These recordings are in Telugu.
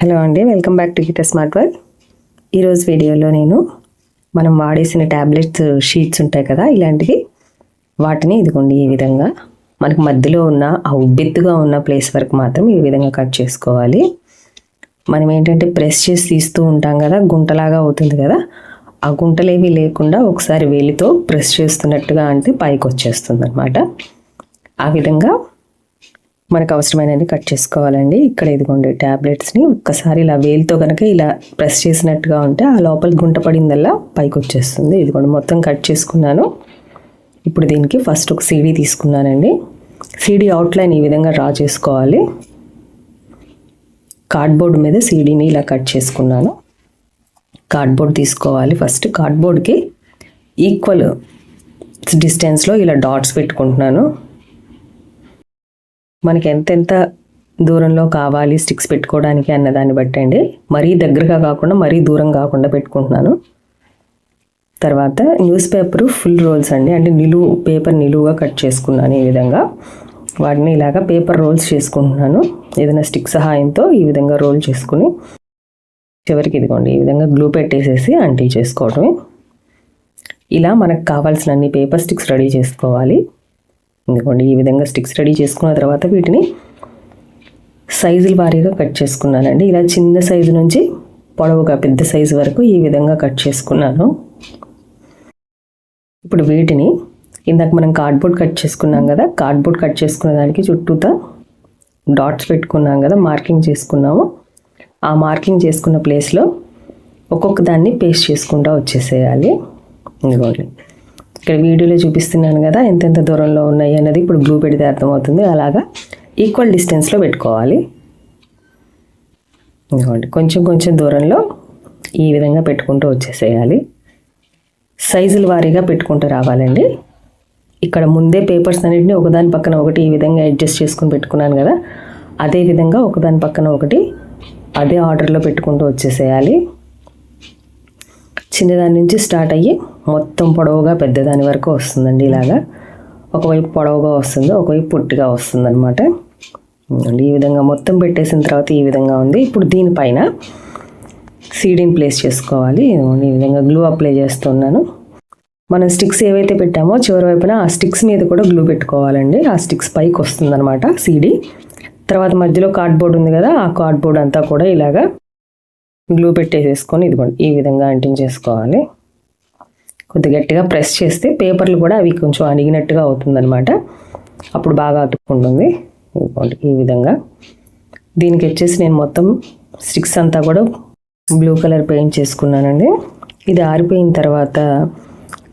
హలో అండి welcome back to heater smart work. ఈరోజు వీడియోలో నేను మనం వాడేసిన ట్యాబ్లెట్స్ షీట్స్ ఉంటాయి కదా ఇలాంటివి. వాటిని ఇదిగోండి ఈ విధంగా మనకు మధ్యలో ఉన్న ఆ ఉబ్బెత్తుగా ఉన్న ప్లేస్ వరకు మాత్రం ఈ విధంగా కట్ చేసుకోవాలి. మనం ఏంటంటే ప్రెస్ చేసి తీస్తూ ఉంటాం కదా గుంటలాగా అవుతుంది కదా. ఆ గుంటలేవి లేకుండా ఒకసారి వేలితో ప్రెస్ చేస్తున్నట్టుగా అంటే పైకి వచ్చేస్తుంది అనమాట ఆ విధంగా మనకు అవసరమైనది కట్ చేసుకోవాలండి. ఇక్కడ ఇదిగోండి ట్యాబ్లెట్స్ని ఒక్కసారి ఇలా వేలుతో కనుక ఇలా ప్రెస్ చేసినట్టుగా ఉంటే ఆ లోపల గుంట పడిందల్లా పైకి వచ్చేస్తుంది. ఇదిగోండి మొత్తం కట్ చేసుకున్నాను. ఇప్పుడు దీనికి ఫస్ట్ ఒక సీడీ తీసుకున్నానండి. సీడీ అవుట్లైన్ ఈ విధంగా డ్రా చేసుకోవాలి. కార్డ్బోర్డ్ మీద సీడీని ఇలా కట్ చేసుకున్నాను. కార్డ్బోర్డ్ తీసుకోవాలి ఫస్ట్. కార్డ్బోర్డ్కి ఈక్వల్ డిస్టెన్స్లో ఇలా డాట్స్ పెట్టుకుంటున్నాను. మనకి ఎంతెంత దూరంలో కావాలి స్టిక్స్ పెట్టుకోవడానికి అన్న దాన్ని బట్టి అండి. మరీ దగ్గరగా కాకుండా మరీ దూరం కాకుండా పెట్టుకుంటున్నాను. తర్వాత న్యూస్ పేపర్ ఫుల్ రోల్స్ అండి. అంటే నిలువు పేపర్ నిలువుగా కట్ చేసుకున్నాను ఈ విధంగా. వాటిని ఇలాగా పేపర్ రోల్స్ చేసుకుంటున్నాను. ఏదైనా స్టిక్ సహాయంతో ఈ విధంగా రోల్ చేసుకుని చివరికి ఇదిగోండి ఈ విధంగా గ్లూ పెట్టేసేసి అంటీ చేసుకోవడమే. ఇలా మనకు కావాల్సిన అన్ని పేపర్ స్టిక్స్ రెడీ చేసుకోవాలి. ఇదిగోండి ఈ విధంగా స్టిక్స్ రెడీ చేసుకున్న తర్వాత వీటిని సైజుల వారీగా కట్ చేసుకున్నానండి. ఇలా చిన్న సైజు నుంచి పొడవుగా పెద్ద సైజు వరకు ఈ విధంగా కట్ చేసుకున్నాను. ఇప్పుడు వీటిని ఇందాక మనం కార్డ్బోర్డ్ కట్ చేసుకున్నాం కదా కార్డ్బోర్డ్ కట్ చేసుకున్న దానికి చుట్టూతా డాట్స్ పెట్టుకున్నాం కదా మార్కింగ్ చేసుకున్నాము. ఆ మార్కింగ్ చేసుకున్న ప్లేస్లో ఒక్కొక్క దాన్ని పేస్ట్ చేసుకుంటూ వచ్చేసేయాలి. ఇదిగోండి. ఇక్కడ వీడియోలో చూపిస్తున్నాను కదా ఎంతెంత దూరంలో ఉన్నాయి అన్నది ఇప్పుడు బ్లూ పెడితే అర్థమవుతుంది. అలాగా ఈక్వల్ డిస్టెన్స్లో పెట్టుకోవాలి. ఇదిగోండి కొంచెం కొంచెం దూరంలో ఈ విధంగా పెట్టుకుంటూ వచ్చేసేయాలి. సైజుల వారీగా పెట్టుకుంటూ రావాలండి. ఇక్కడ ముందే పేపర్స్ అన్నింటినీ ఒకదాని పక్కన ఒకటి ఈ విధంగా అడ్జస్ట్ చేసుకుని పెట్టుకున్నాను కదా అదే విధంగా ఒకదాని పక్కన ఒకటి అదే ఆర్డర్లో పెట్టుకుంటూ వచ్చేసేయాలి. చిన్నదాని నుంచి స్టార్ట్ అయ్యి మొత్తం పొడవుగా పెద్దదాని వరకు వస్తుందండి ఇలాగా. ఒకవైపు పొడవుగా వస్తుంది ఒకవైపు పొట్టిగా వస్తుంది అనమాట ఈ విధంగా మొత్తం పెట్టేసిన తర్వాత ఈ విధంగా ఉంది. ఇప్పుడు దీనిపైన సీడీని ప్లేస్ చేసుకోవాలి. ఈ విధంగా గ్లూ అప్లై చేస్తున్నాను. మనం స్టిక్స్ ఏవైతే పెట్టామో చివరి వైపున ఆ స్టిక్స్ మీద కూడా గ్లూ పెట్టుకోవాలండి. ఆ స్టిక్స్ పైకి వస్తుందన్నమాట సీడీ తర్వాత మధ్యలో కార్డ్బోర్డ్ ఉంది కదా ఆ కార్డ్బోర్డ్ అంతా కూడా ఇలాగా గ్లూ పెట్టేసేసుకొని ఇదిగోండి ఈ విధంగా అంటించేసుకోవాలి కొద్ది గట్టిగా ప్రెస్ చేస్తే పేపర్లు కూడా అవి కొంచెం అణిగినట్టుగా అవుతుందన్నమాట. అప్పుడు బాగా అతుక్కుంటుంది. ఇదిగోండి ఈ విధంగా. దీనికి వచ్చేసి నేను మొత్తం స్టిక్స్ అంతా కూడా బ్లూ కలర్ పెయింట్ చేసుకున్నానండి. ఇది ఆరిపోయిన తర్వాత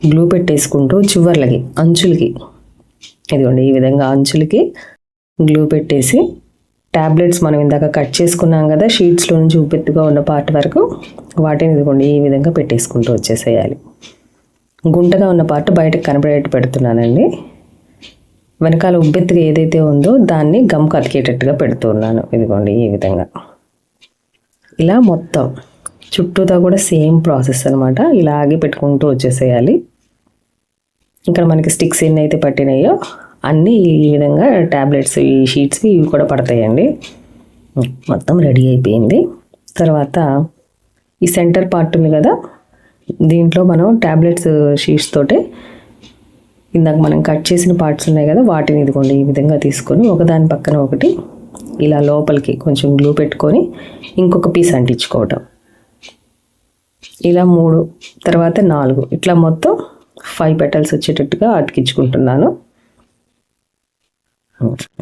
గ్లూ పెట్టేసుకుంటూ చివర్లకి అంచులకి ఇదిగోండి ఈ విధంగా అంచులకి గ్లూ పెట్టేసి ట్యాబ్లెట్స్ మనం ఇందాక కట్ చేసుకున్నాం కదా షీట్స్లో నుంచి ఉబ్బెత్తుగా ఉన్న పార్ట్ వరకు వాటిని ఇదిగోండి ఈ విధంగా పెట్టేసుకుంటూ వచ్చేసేయాలి. గుంటగా ఉన్న పార్ట్ బయటకు కనబడేట్టు పెడుతున్నానండి. వెనకాల ఉబ్బెత్తుగా ఏదైతే ఉందో దాన్ని గమ్ కతికేటట్టుగా పెడుతున్నాను. ఇదిగోండి ఈ విధంగా. ఇలా మొత్తం చుట్టూతో కూడా సేమ్ ప్రాసెస్ అనమాట ఇలాగే పెట్టుకుంటూ వచ్చేసేయాలి. ఇక్కడ మనకి స్టిక్స్ ఎన్ని అయితే పట్టినాయో అన్నీ ఈ విధంగా ట్యాబ్లెట్స్ ఈ షీట్స్ ఇవి కూడా పడతాయండి. మొత్తం రెడీ అయిపోయింది. తర్వాత ఈ సెంటర్ పార్ట్ ఉంది కదా దీంట్లో మనం ట్యాబ్లెట్స్ షీట్స్ తోటే ఇందాక మనం కట్ చేసిన పార్ట్స్ ఉన్నాయి కదా వాటిని ఇదిగోండి ఈ విధంగా తీసుకొని ఒకదాని పక్కన ఒకటి ఇలా లోపలికి కొంచెం గ్లూ పెట్టుకొని ఇంకొక పీస్ అంటించుకోవటం. ఇలా మూడు తర్వాత నాలుగు ఇట్లా మొత్తం ఫైవ్ పెటల్స్ వచ్చేటట్టుగా అతికించుకుంటున్నాను.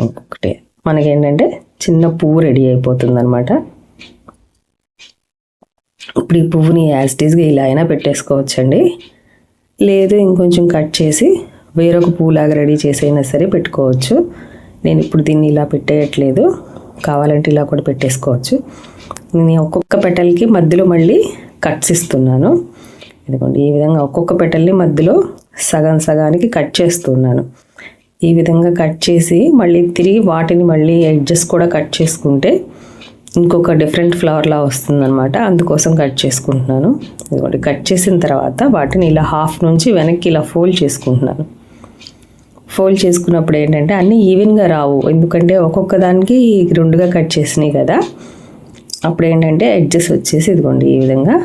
ఇంకొకటి. మనకేంటంటే చిన్న పువ్వు రెడీ అయిపోతుంది అనమాట ఇప్పుడు ఈ పువ్వుని యాజిటీస్గా ఇలా అయినా పెట్టేసుకోవచ్చండి. లేదు ఇంకొంచెం కట్ చేసి వేరొక పువ్వులాగా రెడీ చేసైనా సరే పెట్టుకోవచ్చు. నేను ఇప్పుడు దీన్ని ఇలా పెట్టేయట్లేదు. కావాలంటే ఇలా కూడా పెట్టేసుకోవచ్చు. నేను ఒక్కొక్క పెటల్కి మధ్యలో మళ్ళీ కట్స్ ఇస్తున్నాను. ఎందుకంటే ఈ విధంగా ఒక్కొక్క పెటల్ని మధ్యలో సగం సగానికి కట్ చేస్తున్నాను. ఈ విధంగా కట్ చేసి మళ్ళీ తిరిగి వాటిని మళ్ళీ ఎడ్జెస్ కూడా కట్ చేసుకుంటే ఇంకొక డిఫరెంట్ ఫ్లవర్లా వస్తుందన్నమాట. అందుకోసం కట్ చేసుకుంటున్నాను. ఇదిగోండి కట్ చేసిన తర్వాత వాటిని ఇలా హాఫ్ నుంచి వెనక్కి ఇలా ఫోల్డ్ చేసుకుంటున్నాను. ఫోల్డ్ చేసుకున్నప్పుడు ఏంటంటే అన్నీ ఈవెన్గా రావు. ఎందుకంటే ఒక్కొక్క దానికి రెండుగా కట్ చేసినాయి కదా. అప్పుడు ఏంటంటే ఎడ్జెస్ వచ్చేసి ఇదిగోండి ఈ విధంగా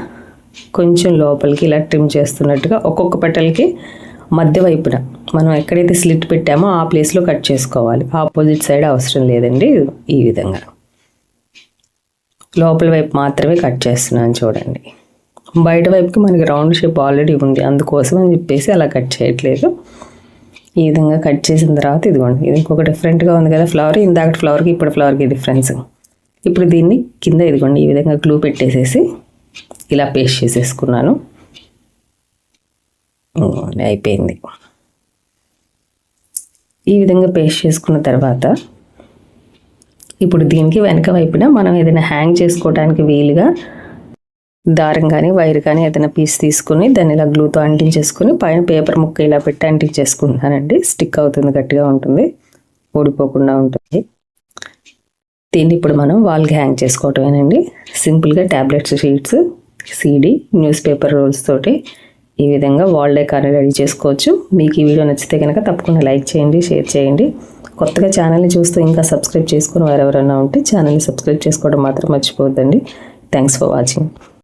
కొంచెం లోపలికి ఇలా ట్రిమ్ చేస్తున్నట్టుగా ఒక్కొక్క పెటల్కి మధ్య వైపున మనం ఎక్కడైతే స్లిట్ పెట్టామో ఆ ప్లేస్లో కట్ చేసుకోవాలి. ఆపోజిట్ సైడ్ అవసరం లేదండి ఈ విధంగా. లోపల వైపు మాత్రమే కట్ చేస్తున్నాను చూడండి. బయట వైపుకి మనకి రౌండ్ షేప్ ఆల్రెడీ ఉంది. అందుకోసం అని చెప్పేసి అలా కట్ చేయట్లేదు. ఈ విధంగా కట్ చేసిన తర్వాత ఇదిగోండి. ఇది ఇంకొక డిఫరెంట్గా ఉంది కదా ఫ్లవర్ ఇందాక ఫ్లవర్కి ఇప్పుడు ఫ్లవర్కి డిఫరెన్స్ ఇప్పుడు దీన్ని కింద ఇదిగోండి. ఈ విధంగా గ్లూ పెట్టేసేసి ఇలా పేస్ట్ చేసేసుకున్నాను. అయిపోయింది. ఈ విధంగా పేస్ట్ చేసుకున్న తర్వాత ఇప్పుడు దీనికి వెనక వైపున మనం ఏదైనా హ్యాంగ్ చేసుకోవడానికి వీలుగా దారం కానీ వైర్ కానీ ఏదైనా పీస్ తీసుకుని దాన్ని ఇలా గ్లూతో అంటించేసుకుని పైన పేపర్ ముక్క ఇలా పెట్టి అంటించేసుకుంటున్నానండి. స్టిక్ అవుతుంది గట్టిగా ఉంటుంది ఓడిపోకుండా ఉంటుంది. దీన్ని ఇప్పుడు మనం వాల్కి హ్యాంగ్ చేసుకోవటమేనండి. సింపుల్గా tablets sheets CD newspaper rolls తోటి ఈ విధంగా వాల్ కార్ని రెడీ చేసుకోవచ్చు. మీకు ఈ వీడియో నచ్చితే కనుక తప్పకుండా లైక్ చేయండి షేర్ చేయండి. కొత్తగా ఛానల్ని చూస్తూ ఇంకా సబ్స్క్రైబ్ చేసుకుని వారెవరైనా ఉంటే ఛానల్ని సబ్స్క్రైబ్ చేసుకోవడం మాత్రం మర్చిపోవద్దండి. Thanks for watching